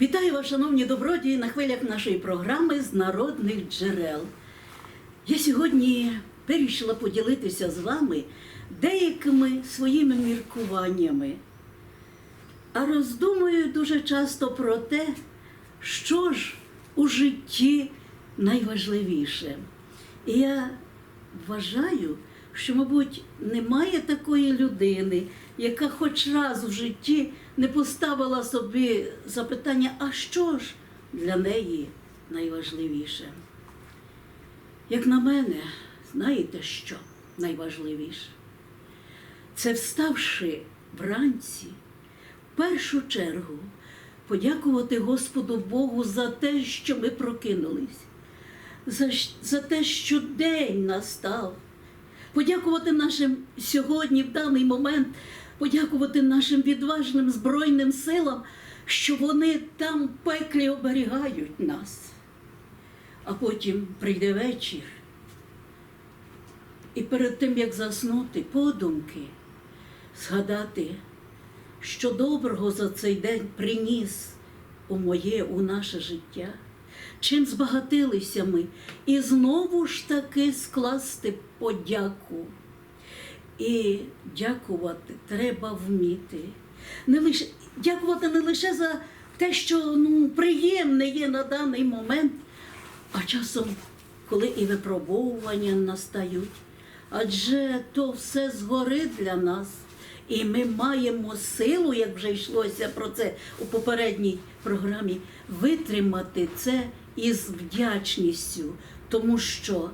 Вітаю вас, шановні добродії, на хвилях нашої програми з народних джерел. Я сьогодні вирішила поділитися з вами деякими своїми міркуваннями. А роздумую дуже часто про те, що ж у житті найважливіше. І я вважаю, що, мабуть, немає такої людини, яка хоч раз в житті не поставила собі запитання, а що ж для неї найважливіше. Як на мене, знаєте що найважливіше? Це вставши вранці, в першу чергу подякувати Господу Богу за те, що ми прокинулись, за, за те, що день настав. Подякувати нашим сьогодні, в даний момент, подякувати нашим відважним Збройним силам, що вони там в пеклі оберігають нас. А потім прийде вечір. І перед тим, як заснути, подумки, згадати, що доброго за цей день приніс у моє, у наше життя, чим збагатилися ми, і знову ж таки скласти подяку. І дякувати треба вміти. Не лише, дякувати не лише за те, що ну, приємне є на даний момент, а часом, коли і випробовування настають. Адже то все згори для нас. І ми маємо силу, як вже йшлося про це у попередній програмі, витримати це із вдячністю, тому що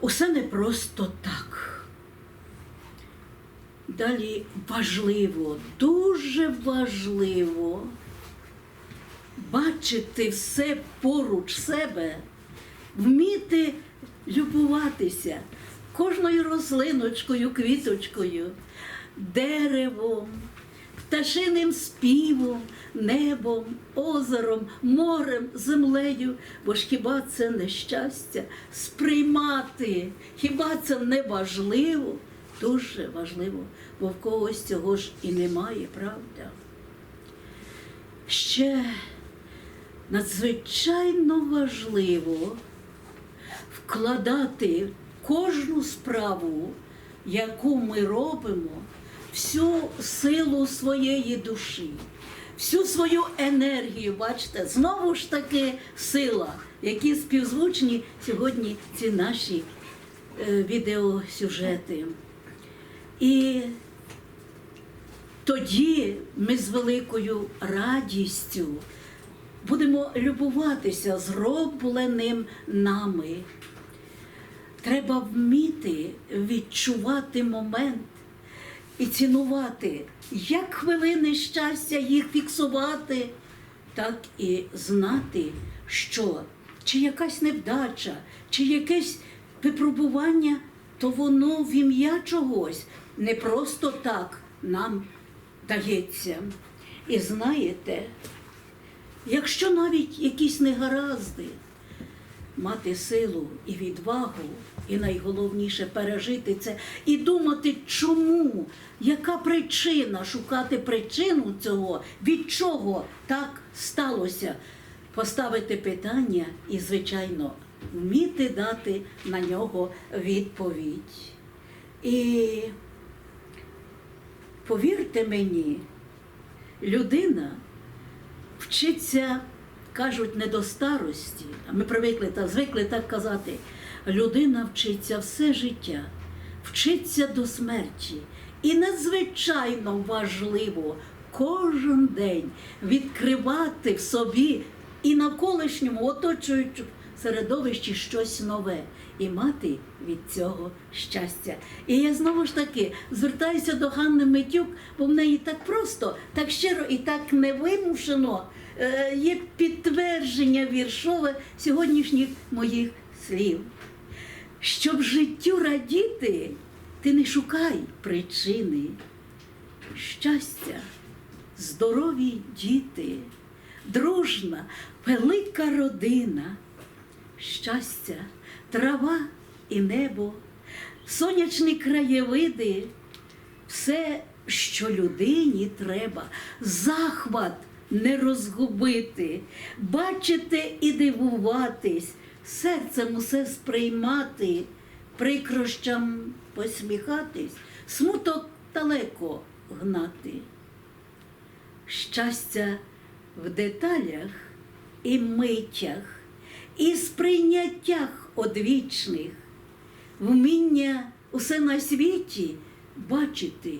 усе не просто так. Далі важливо, дуже важливо бачити все поруч себе, вміти любуватися кожною рослиночкою, квіточкою, деревом, пташиним співом, небом, озером, морем, землею. Бо ж хіба це не щастя сприймати? Хіба це не важливо? Дуже важливо, бо в когось цього ж і немає, правда? Ще надзвичайно важливо вкладати кожну справу, яку ми робимо, всю силу своєї душі, всю свою енергію, бачите, знову ж таки сила, які співзвучні сьогодні ці наші е, відеосюжети. І тоді ми з великою радістю будемо любуватися зробленим нами. Треба вміти відчувати момент і цінувати як хвилини щастя, їх фіксувати, так і знати, що чи якась невдача, чи якесь випробування, то воно в ім'я чогось не просто так нам дається. І знаєте, якщо навіть якісь негаразди, мати силу і відвагу, і найголовніше пережити це, і думати, чому, яка причина, шукати причину цього, від чого так сталося, поставити питання і, звичайно, вміти дати на нього відповідь. І повірте мені, людина вчиться, кажуть, не до старості, а ми привикли та звикли так казати. Людина вчиться все життя, вчиться до смерті. І надзвичайно важливо кожен день відкривати в собі і навколишньому оточуючому середовищі щось нове і мати від цього щастя. І я знову ж таки звертаюся до Ганни Митюк, бо в неї так просто, так щиро і так невимушено є підтвердження віршове сьогоднішніх моїх слів. Щоб життю радіти, ти не шукай причини. Щастя, здорові діти, дружна, велика родина, щастя, трава і небо, сонячні краєвиди, все, що людині треба, захват не розгубити, бачити і дивуватись, серцем усе сприймати, прикрощам посміхатись, смуток далеко гнати. Щастя в деталях і миттях, і сприйняттях одвічних, вміння усе на світі бачити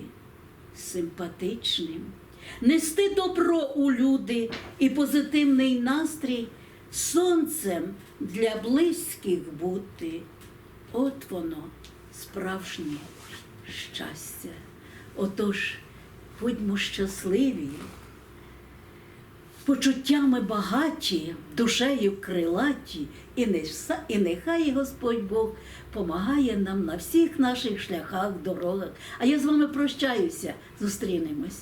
симпатичним, нести добро у люди і позитивний настрій, сонцем для близьких бути. От воно, справжнє щастя. Отож, будьмо щасливі, почуттями багаті, душею крилаті, і, неса- і нехай Господь Бог помагає нам на всіх наших шляхах, дорогах. А я з вами прощаюся, зустрінемось.